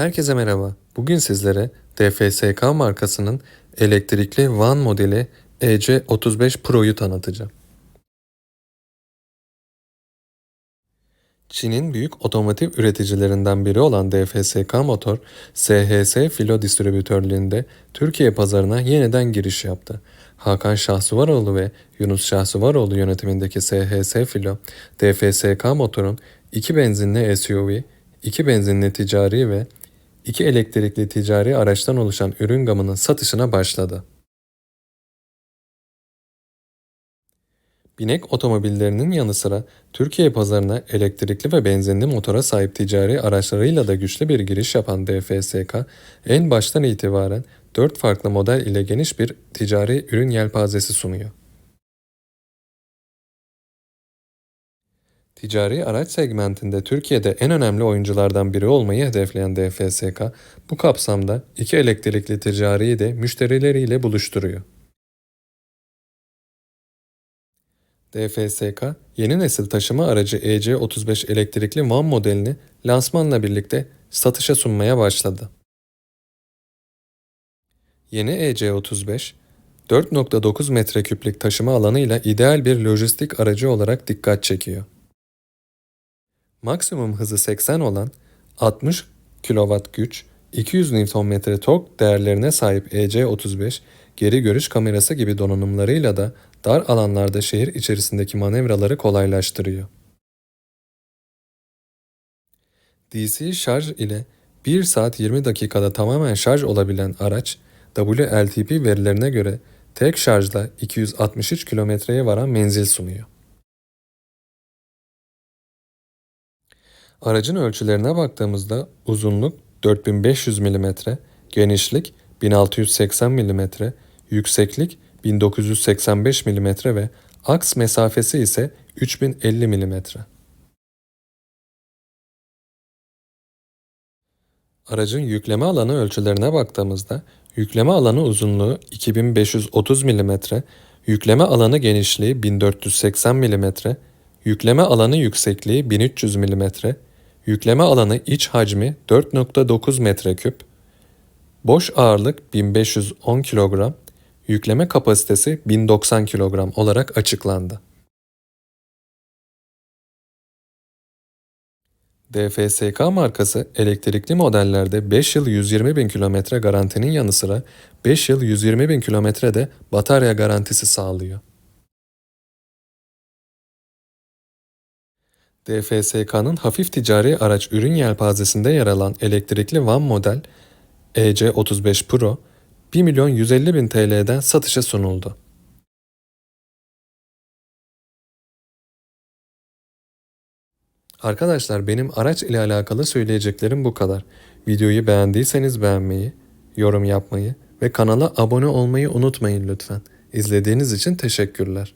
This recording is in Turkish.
Herkese merhaba. Bugün sizlere DFSK markasının elektrikli van modeli EC35 Pro'yu tanıtacağım. Çin'in büyük otomotiv üreticilerinden biri olan DFSK Motor, SHS Filo distribütörlüğünde Türkiye pazarına yeniden giriş yaptı. Hakan Şahsuvaroğlu ve Yunus Şahsuvaroğlu yönetimindeki SHS Filo, DFSK Motor'un iki benzinli SUV, iki benzinli ticari ve iki elektrikli ticari araçtan oluşan ürün gamının satışına başladı. Binek otomobillerinin yanı sıra Türkiye pazarına elektrikli ve benzinli motora sahip ticari araçlarıyla da güçlü bir giriş yapan DFSK, en baştan itibaren 4 farklı model ile geniş bir ticari ürün yelpazesi sunuyor. Ticari araç segmentinde Türkiye'de en önemli oyunculardan biri olmayı hedefleyen DFSK, bu kapsamda iki elektrikli ticariyi de müşterileriyle buluşturuyor. DFSK, yeni nesil taşıma aracı EC35 elektrikli van modelini lansmanla birlikte satışa sunmaya başladı. Yeni EC35, 4.9 metreküplük taşıma alanıyla ideal bir lojistik aracı olarak dikkat çekiyor. Maksimum hızı 80 olan 60 kW güç, 200 Nm tork değerlerine sahip EC35, geri görüş kamerası gibi donanımlarıyla da dar alanlarda şehir içerisindeki manevraları kolaylaştırıyor. DC şarj ile 1 saat 20 dakikada tamamen şarj olabilen araç, WLTP verilerine göre tek şarjla 263 kilometreye varan menzil sunuyor. Aracın ölçülerine baktığımızda uzunluk 4500 mm, genişlik 1680 mm, yükseklik 1985 mm ve aks mesafesi ise 3050 mm. Aracın yükleme alanı ölçülerine baktığımızda yükleme alanı uzunluğu 2530 mm, yükleme alanı genişliği 1480 mm, yükleme alanı yüksekliği 1300 mm, yükleme alanı iç hacmi 4.9 metreküp, boş ağırlık 1510 kilogram, yükleme kapasitesi 1090 kilogram olarak açıklandı. DFSK markası elektrikli modellerde 5 yıl 120 bin kilometre garantinin yanı sıra 5 yıl 120 bin kilometre de batarya garantisi sağlıyor. DFSK'nın hafif ticari araç ürün yelpazesinde yer alan elektrikli van model EC35 Pro 1 milyon 150 bin TL'den satışa sunuldu. Arkadaşlar benim araç ile alakalı söyleyeceklerim bu kadar. Videoyu beğendiyseniz beğenmeyi, yorum yapmayı ve kanala abone olmayı unutmayın lütfen. İzlediğiniz için teşekkürler.